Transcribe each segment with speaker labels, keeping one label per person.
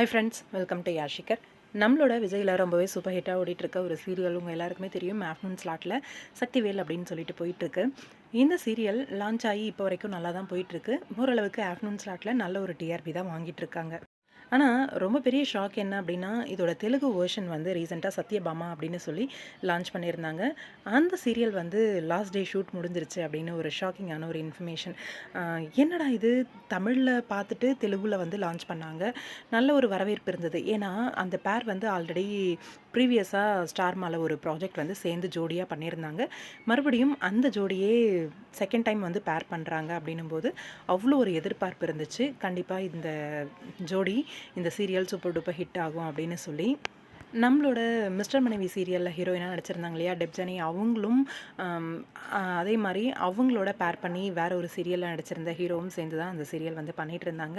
Speaker 1: High friends welcome to யாஷிகர் நம்மளோட விஜயில் ரொம்பவே சூப்பர் ஹிட்டாக ஓடிட்டு இருக்க ஒரு சீரியல் உங்கள் எல்லாருக்குமே தெரியும் ஆஃப்டர்நூன் ஸ்லாட்டில் சக்திவேல் அப்படின்னு சொல்லிட்டு போயிட்டுருக்கு. இந்த சீரியல் லான்ச் ஆகி இப்போ வரைக்கும் நல்லா தான் போயிட்டுருக்கு. ஓரளவுக்கு ஆஃப்டர்நூன் ஸ்லாட்டில் நல்ல ஒரு டிஆர்பி தான் வாங்கிட்டு இருக்காங்க ஆனால் ரொம்ப பெரிய ஷாக் என்ன அப்படின்னா இதோட தெலுங்கு வேர்ஷன் வந்து ரீசெண்டாக சத்யபாமா அப்படின்னு சொல்லி லான்ச் பண்ணியிருந்தாங்க. அந்த சீரியல் வந்து லாஸ்ட் டே ஷூட் முடிஞ்சிருச்சு அப்படின்னு ஒரு ஷாக்கிங்கான ஒரு இன்ஃபர்மேஷன் என்னடா இது? தமிழில் பார்த்துட்டு தெலுங்கில் வந்து லான்ச் பண்ணாங்க. நல்ல ஒரு வரவேற்பு இருந்தது. ஏன்னா அந்த பேர் வந்து ஆல்ரெடி ப்ரீவியஸாக ஸ்டார் மால ஒரு ப்ராஜெக்ட் வந்து சேர்ந்து ஜோடியாக பண்ணியிருந்தாங்க. மறுபடியும் அந்த ஜோடியே செகண்ட் டைம் வந்து பேர் பண்ணுறாங்க அப்படின்னும் போது அவ்வளோ ஒரு எதிர்பார்ப்பு இருந்துச்சு. கண்டிப்பாக இந்த ஜோடி இந்த சீரியல் சூப்பர் டூப்பர் ஹிட் ஆகும் அப்படின்னு சொல்லி நம்மளோட மிஸ்டர் மனைவி சீரியலில் ஹீரோயினாக நடிச்சிருந்தாங்க இல்லையா? டெப்ஜனி அவங்களும் அதே மாதிரி அவங்களோட பேர் பண்ணி வேற ஒரு சீரியலில் நடிச்சிருந்த ஹீரோவும் சேர்ந்து தான் அந்த சீரியல் வந்து பண்ணிட்டு இருந்தாங்க.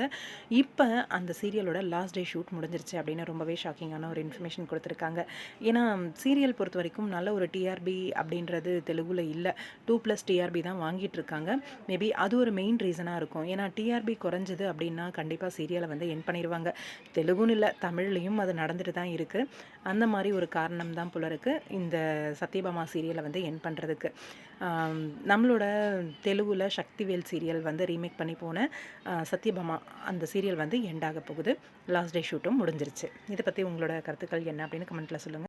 Speaker 1: இப்போ அந்த சீரியலோட லாஸ்ட் டே ஷூட் முடிஞ்சிருச்சு அப்படின்னு ரொம்பவே ஷாக்கிங்கான ஒரு இன்ஃபர்மேஷன் கொடுத்துருக்காங்க. ஏன்னா சீரியல் பொறுத்த வரைக்கும் நல்ல ஒரு டிஆர்பி அப்படின்றது தெலுங்குல இல்லை. டூ ப்ளஸ் டிஆர்பி தான் வாங்கிட்டு இருக்காங்க. மேபி அது ஒரு மெயின் ரீசனாக இருக்கும். ஏன்னா டிஆர்பி குறைஞ்சது அப்படின்னா கண்டிப்பாக சீரியலை வந்து என் பண்ணிடுவாங்க. தெலுங்குன்னு இல்லை தமிழ்லையும் அது நடந்துட்டு தான் இருக்குது அந்த மாதிரி ஒரு காரணம் தான் போல இருக்குது இந்த சத்யபாமா சீரியலை வந்து என் பண்ணுறதுக்கு நம்மளோட தெலுங்குல சக்திவேல் சீரியல் வந்து ரீமேக் பண்ணி போன சத்யபாமா அந்த சீரியல் வந்து எண்ட் போகுது. லாஸ்ட் டே ஷூட்டும் முடிஞ்சிருச்சு. இதை பற்றி உங்களோட கருத்துக்கள் என்ன அப்படின்னு கமெண்ட்டில் சொல்லுங்கள்